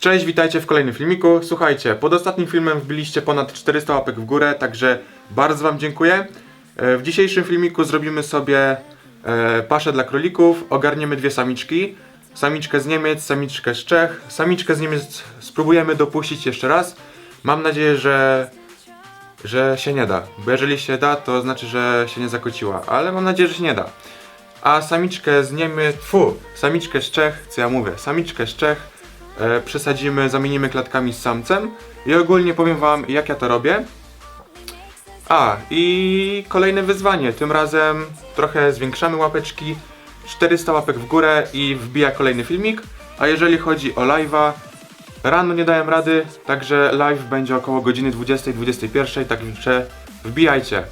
Cześć, witajcie w kolejnym filmiku. Słuchajcie, pod ostatnim filmem wbiliście ponad 400 łapek w górę, także bardzo Wam dziękuję. E, W dzisiejszym filmiku zrobimy sobie e, paszę dla królików, ogarniemy dwie samiczki. Samiczkę z Niemiec, samiczkę z Czech. Samiczkę z Niemiec spróbujemy dopuścić jeszcze raz. Mam nadzieję, że, że się nie da, bo jeżeli się da, to znaczy, że się nie zakociła, ale mam nadzieję, że się nie da. A samiczkę z Niemiec, fu, samiczkę z Czech, co ja mówię, samiczkę z Czech przesadzimy, zamienimy klatkami z samcem i ogólnie powiem wam jak ja to robię. A, i kolejne wyzwanie, tym razem trochę zwiększamy łapeczki, 400 łapek w górę i wbija kolejny filmik, a jeżeli chodzi o live'a, rano nie dałem rady, także live będzie około godziny 20-21, także wbijajcie.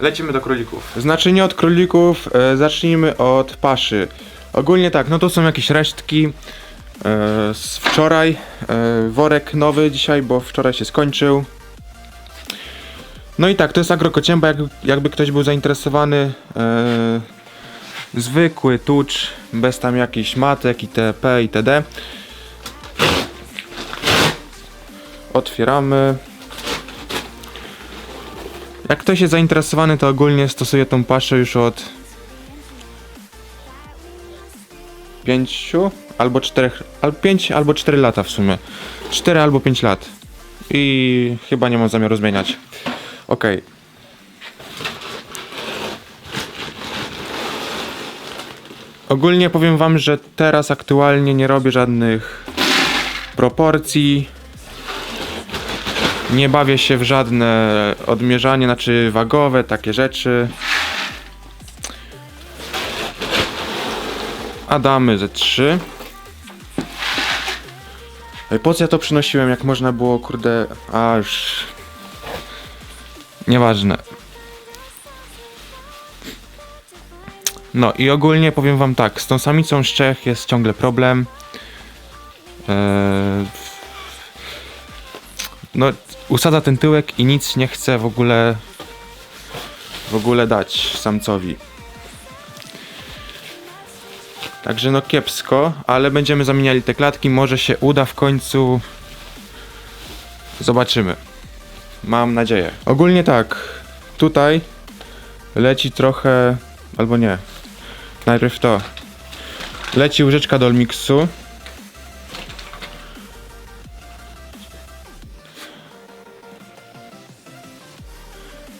Lecimy do królików. Znaczy nie od królików, e, zacznijmy od paszy. Ogólnie tak, no to są jakieś resztki e, z wczoraj. E, worek nowy dzisiaj, bo wczoraj się skończył. No i tak, to jest agrokocięba, jak, jakby ktoś był zainteresowany. E, zwykły tucz, bez tam jakichś matek itp. itd. Otwieramy. Jak ktoś jest zainteresowany, to ogólnie stosuję tą paszę już od 5 albo 4, albo 5 albo 4 lata w sumie. 4 albo 5 lat. I chyba nie mam zamiaru zmieniać. Ok. Ogólnie powiem wam, że teraz aktualnie nie robię żadnych proporcji. Nie bawię się w żadne odmierzanie, znaczy wagowe, takie rzeczy. A damy ze 3. Ej, Po co ja to przynosiłem, jak można było, kurde, aż... Nieważne. No i ogólnie powiem wam tak, z tą samicą z Czech jest ciągle problem. Eee, no, usadza ten tyłek i nic nie chce w ogóle w ogóle dać samcowi. Także no kiepsko, ale będziemy zamieniali te klatki, może się uda w końcu. Zobaczymy. Mam nadzieję. Ogólnie tak, tutaj leci trochę, albo nie. Najpierw to. Leci łyżeczka do Olmixu.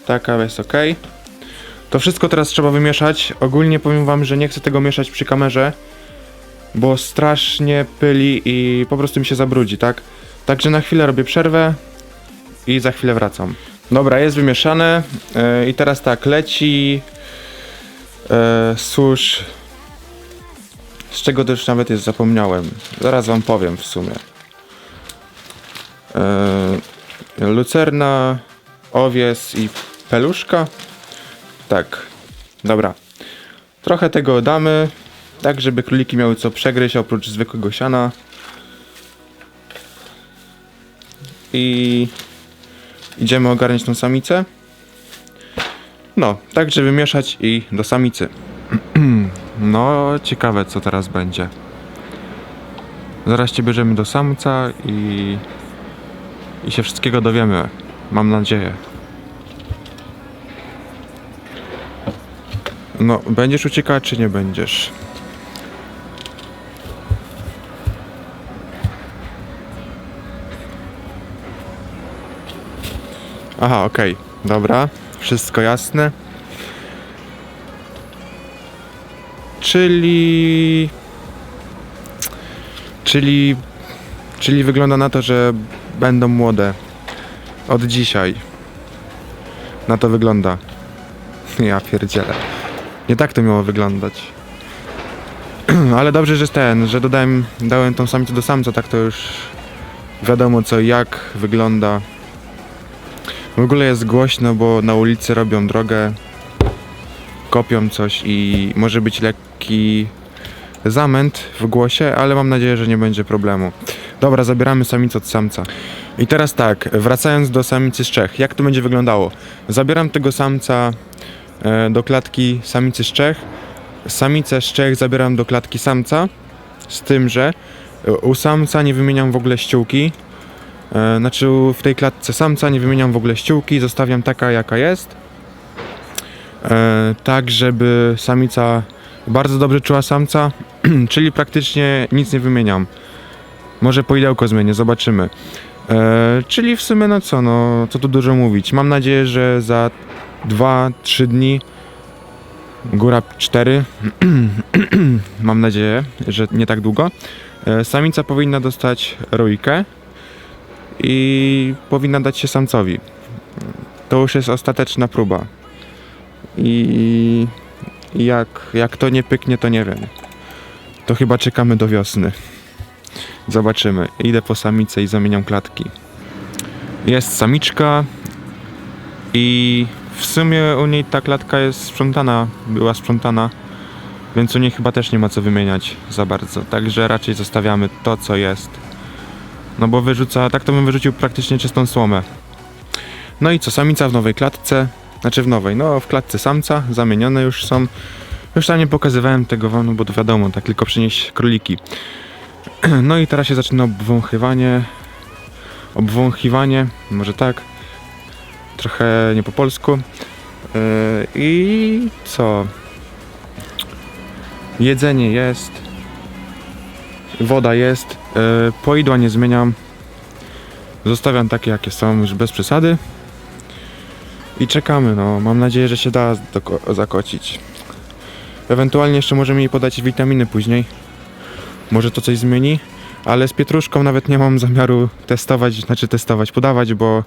Taka jest ok. To wszystko teraz trzeba wymieszać. Ogólnie powiem wam, że nie chcę tego mieszać przy kamerze, bo strasznie pyli i po prostu mi się zabrudzi, tak? Także na chwilę robię przerwę i za chwilę wracam. Dobra, jest wymieszane yy, i teraz tak, leci yy, susz. Z czego już nawet jest zapomniałem. Zaraz wam powiem w sumie. Yy, lucerna, owies i peluszka. Tak, dobra. Trochę tego damy, tak żeby króliki miały co przegryźć oprócz zwykłego siana. I idziemy ogarniać tą samicę. No, tak żeby mieszać i do samicy. no, ciekawe co teraz będzie. Zaraz cię bierzemy do samca i, i się wszystkiego dowiemy. Mam nadzieję. No, będziesz uciekać, czy nie będziesz? Aha, okej, dobra, wszystko jasne. Czyli. Czyli. Czyli wygląda na to, że będą młode. Od dzisiaj. Na to wygląda. Ja pierdzielę. Nie tak to miało wyglądać. Ale dobrze, że ten, że dodałem, dałem tą samicę do samca, tak to już wiadomo co jak wygląda. W ogóle jest głośno, bo na ulicy robią drogę, kopią coś i może być lekki zamęt w głosie, ale mam nadzieję, że nie będzie problemu. Dobra, zabieramy samicę od samca. I teraz tak, wracając do samicy z Czech, jak to będzie wyglądało? Zabieram tego samca do klatki samicy z Czech. Samicę z Czech zabieram do klatki samca, z tym, że E, U samca nie wymieniam w ogóle ściółki. E, Znaczy w tej klatce samca nie wymieniam w ogóle ściółki, zostawiam taka jaka jest. E, Tak, żeby samica bardzo dobrze czuła samca, czyli praktycznie nic nie wymieniam. Może poidełko zmienię, zobaczymy. E, czyli w sumie no co, no co tu dużo mówić. Mam nadzieję, że za 2-3 dni, góra 4, mam nadzieję, że nie tak długo, e, samica powinna dostać rójkę i powinna dać się samcowi. To już jest ostateczna próba. I jak, jak to nie pyknie, to nie wiem. To chyba czekamy do wiosny. Zobaczymy. Idę po samicę i zamieniam klatki. Jest samiczka i w sumie u niej ta klatka jest sprzątana, była sprzątana, więc u niej chyba też nie ma co wymieniać za bardzo. Także raczej zostawiamy to, co jest. No bo wyrzuca, tak to bym wyrzucił praktycznie czystą słomę. No i co, samica w nowej klatce, znaczy w nowej, no w klatce samca, zamienione już są. Już tam nie pokazywałem tego wam, bo to wiadomo, tak tylko przynieść króliki. No i teraz się zaczyna obwąchywanie. Obwąchiwanie, może tak. Trochę nie po polsku. Yy, I co? Jedzenie jest. Woda jest. Yy, Poidła nie zmieniam. Zostawiam takie jakie są, już bez przesady. I czekamy, no. Mam nadzieję, że się da zakocić. Ewentualnie jeszcze możemy jej podać witaminy później. Może to coś zmieni. Ale z pietruszką nawet nie mam zamiaru testować, znaczy testować, podawać, bo,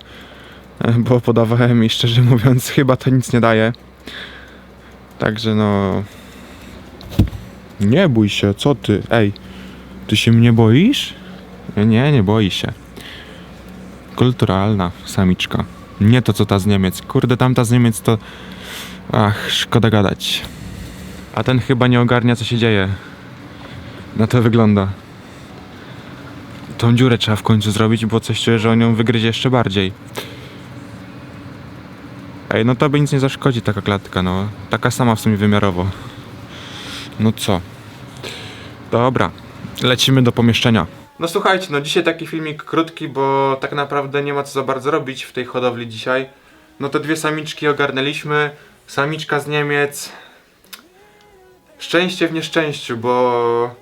bo podawałem i szczerze mówiąc chyba to nic nie daje. Także no... Nie bój się, co ty? Ej, ty się mnie boisz? Nie, nie boi się. Kulturalna samiczka. Nie to co ta z Niemiec. Kurde, tamta z Niemiec to... Ach, szkoda gadać. A ten chyba nie ogarnia co się dzieje. Na to wygląda. Tą dziurę trzeba w końcu zrobić, bo coś czuję, że on ją wygryzie jeszcze bardziej. No to by nic nie zaszkodzi taka klatka, no. Taka sama w sumie wymiarowo. No co? Dobra, lecimy do pomieszczenia. No słuchajcie, no dzisiaj taki filmik krótki, bo tak naprawdę nie ma co za bardzo robić w tej hodowli dzisiaj. No te dwie samiczki ogarnęliśmy. Samiczka z Niemiec. Szczęście w nieszczęściu, bo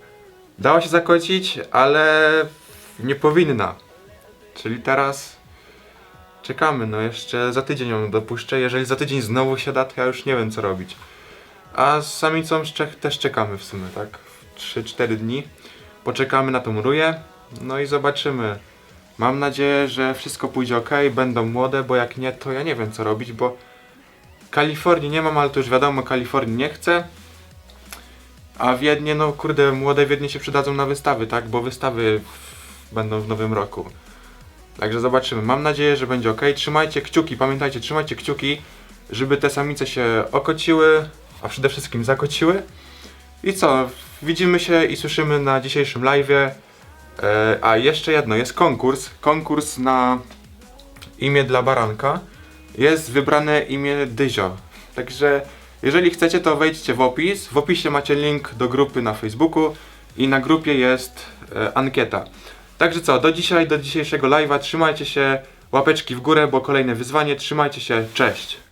dała się zakocić, ale nie powinna. Czyli teraz czekamy, no jeszcze za tydzień ją dopuszczę. Jeżeli za tydzień znowu się da, to ja już nie wiem co robić. A z samicą z Czech też czekamy w sumie, tak? 3-4 dni. Poczekamy na tą ruję, no i zobaczymy. Mam nadzieję, że wszystko pójdzie ok, będą młode, bo jak nie, to ja nie wiem co robić, bo Kalifornii nie mam, ale to już wiadomo, Kalifornii nie chcę. A Wiednie, no kurde, młode Wiednie się przydadzą na wystawy, tak? Bo wystawy w- będą w nowym roku. Także zobaczymy. Mam nadzieję, że będzie ok. Trzymajcie kciuki, pamiętajcie, trzymajcie kciuki, żeby te samice się okociły, a przede wszystkim zakociły. I co? Widzimy się i słyszymy na dzisiejszym live'ie. A jeszcze jedno, jest konkurs. Konkurs na imię dla baranka. Jest wybrane imię Dyzio. Także jeżeli chcecie, to wejdźcie w opis. W opisie macie link do grupy na Facebooku i na grupie jest e, ankieta. Także co, do dzisiaj, do dzisiejszego live'a. Trzymajcie się, łapeczki w górę, bo kolejne wyzwanie. Trzymajcie się, cześć!